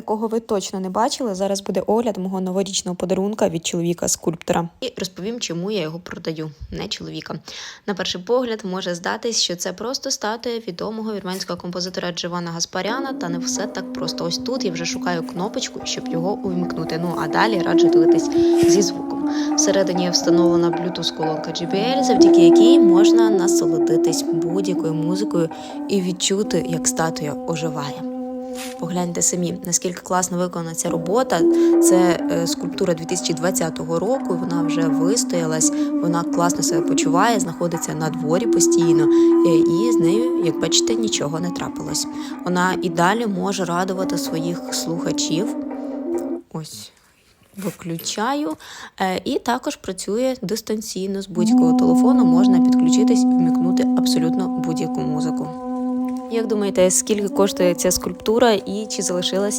такого ви точно не бачили. Зараз буде огляд мого новорічного подарунка від чоловіка скульптора. І розповім, чому я його продаю, не чоловіка. На перший погляд може здатись, що це просто статуя відомого вірменського композитора Дживана Гаспаряна, та не все так просто. Ось тут я вже шукаю кнопочку, щоб його увімкнути. Ну а далі раджу дивитись зі звуком. Всередині встановлена Bluetooth колонка JBL, завдяки якій можна насолодитись будь-якою музикою і відчути, як статуя оживає. Погляньте самі, наскільки класно виконана ця робота. Це е, скульптура 2020 року. Вона вже вистоялась, вона класно себе почуває, знаходиться на дворі постійно, е, і з нею, як бачите, нічого не трапилось. Вона і далі може радувати своїх слухачів. Ось. Виключаю Е, і також працює дистанційно з будь-якого телефону. Можна підключитись вмікнути абсолютно будь-яку музику. Як думаєте, скільки коштує ця скульптура і чи залишилась